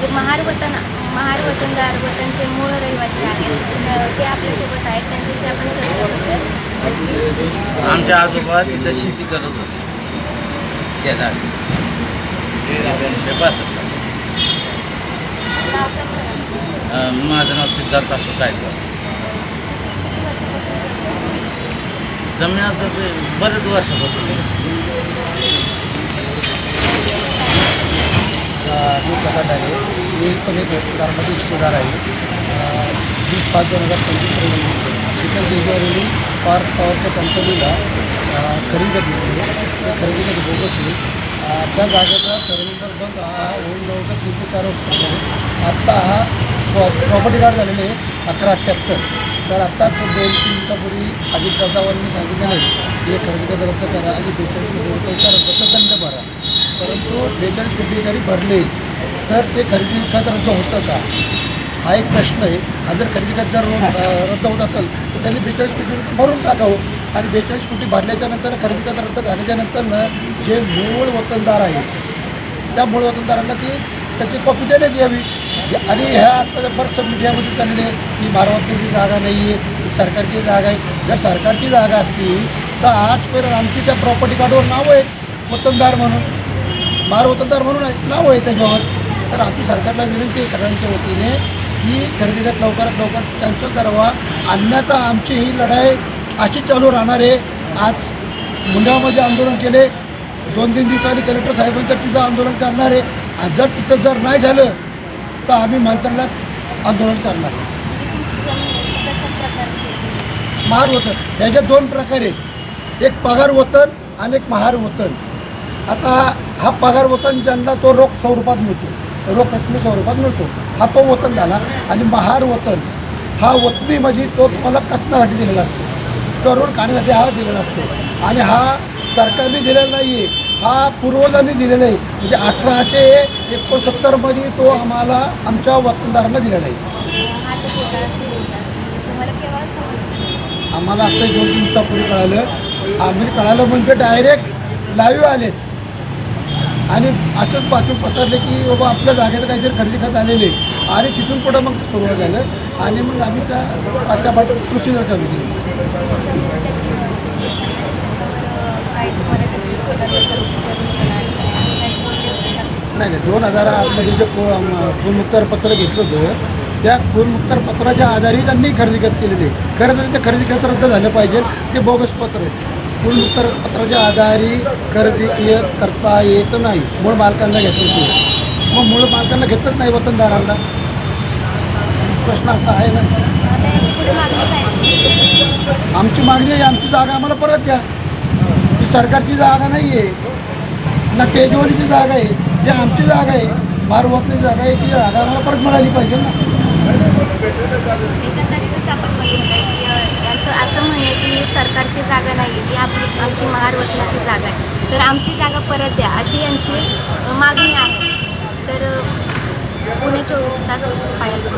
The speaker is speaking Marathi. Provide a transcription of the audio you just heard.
जे महार वतन महार वतनदार वतनचे मूळ रहिवासी आहेत त- आपल्यासोबत आहेत. त्यांच्याशी आपण चर्चा करूयात आमच्या आजोबा तिथं शेती करत होते. एकोणीसशे बासष्ट माझं नाव सिद्धार्थ अशोक गायकवाड. किती किती वर्षापासून करताय? जमीन आता ते बरेच वर्षापासून आहे. प्रकट आहे मी पण एक वस्तूदारामध्ये सुधार आहे. वीस पाच दोन हजार पंचवीस रोजी शीतल देशवारीने पार्क पॉवरच्या कंपनीला अं, खरेदी दिली त्या खरेदीमध्ये बोगस आहे. त्या जागेचा सर्व्हिंटर बंद हा होऊन जवळजवळ तीन ते चार वर्ष झाले आत्ता हा प्रॉपर्टी कार्ड झालेले आहे अकरा अठ्ठ्याहत्तर. तर आत्ताच दोन तीन दिवसापूर्वी अजित दादावांनी सांगितलेलं आहे की हे खरेदी रद्द करा आणि बेचाळीस कोटी रुपयाचा रद्द दंड भरा परंतु बेचाळीस कोटी जरी भरले तर ते खरेदी खत रद्द होतं का? हा एक प्रश्न आहे. हा जर खरेदी खत जर रद्द होत असेल तर त्यांनी बेचाळीस कोटी भरून टाकावं हो. आणि बेचाळीस कोटी भरल्याच्या नंतर खरेदी खत रद्द झाल्याच्या नंतरनं जे मूळ वतनदार आहेत त्या मूळ वतनदारांना ती त्याची कॉपी देण्यात यावी. आणि ह्या आता बरंचसं मीडियामध्ये चालले की मारवातीची जागा नाही आहे ही सरकारची जागा आहे. जर सरकारची जागा असती तर आजपर्यंत आमची त्या प्रॉपर्टी कार्डवर नावं आहेत वतनदार म्हणून. मार तर म्हणून नाव आहे त्याच्यावर. तर आपली सरकारला विनंती आहे सगळ्यांच्या वतीने की खरेदी लवकरात लवकर कॅन्सल करावा. अन्यथा आमची ही लढाई अशी चालू राहणार आहे. आज मुंडामध्ये आंदोलन केले. दोन तीन दिवसांनी कलेक्टर साहेबांचं तिथं आंदोलन करणार आहे. आणि जर तिथं जर नाही झालं तर आम्ही मंत्रालयात आंदोलन करणार आहे. ही तुमची महार वतन दोन प्रकार आहेत. एक पगार वतन आणि एक महार वतन आता हा पगार वतन ज्यांना तो रोख स्वरूपात मिळतो रोख रकमी स्वरूपात मिळतो हा तो वतन झाला आणि महार वतन हा वतनी म्हणजे तो तुम्हाला कसण्यासाठी दिलेला असतो. करून खाण्यासाठी हा दिलेला असतो. आणि हा सरकारने दिलेला नाही आहे हा पूर्वजांनी दिलेला आहे. म्हणजे अठराशे एकोणसत्तरमध्ये तो आम्हाला आमच्या वतनदारांना दिलेला आहे. आम्हाला आता दोन दिवसापूर्वी कळालं. आम्ही कळालं म्हणजे डायरेक्ट लाईव्ह आलेत. आणि असंच बातमी पसरले की बाबा आपल्या जागेचं काहीतरी खरेदी खत आलेले आहे. आणि तिथून पुढं मग सुरुवात झालं. आणि मग आम्ही त्या आता पाठ प्रोसिजर चालू केली. नाही नाही दोन हजार आठमध्ये जे खूनमुक्तार पत्र घेतलं होतं त्या खूनमुक्तार पत्राच्या आधारे त्यांनी खरेदी खत केलेली आहे. खरं तर ते खरेदी खत रद्द झालं पाहिजे. ते बोगस पत्र आहे. खूनमुक्तार पत्राच्या आधारे खरेदी करता येत नाही. मूळ मालकांना घेतली मग मूळ मालकांना घेतलंच नाही वतनदारांना? प्रश्न असा आहे ना. आमची मागणी आहे आमची जागा आम्हाला परत द्या. ही सरकारची जागा नाही आहे ना तेजवानीची जागा आहे ही आमची जागा आहे. मारवतची जागा आहे ती जागा आम्हाला परत मिळाली पाहिजे ना. असं असं म्हणणं की ही सरकारची जागा नाही आहे आपली आमची महारवतनाची जागा आहे. तर आमची जागा परत द्या अशी यांची मागणी आहे. तर पुणे चोवीस तास पाहिजे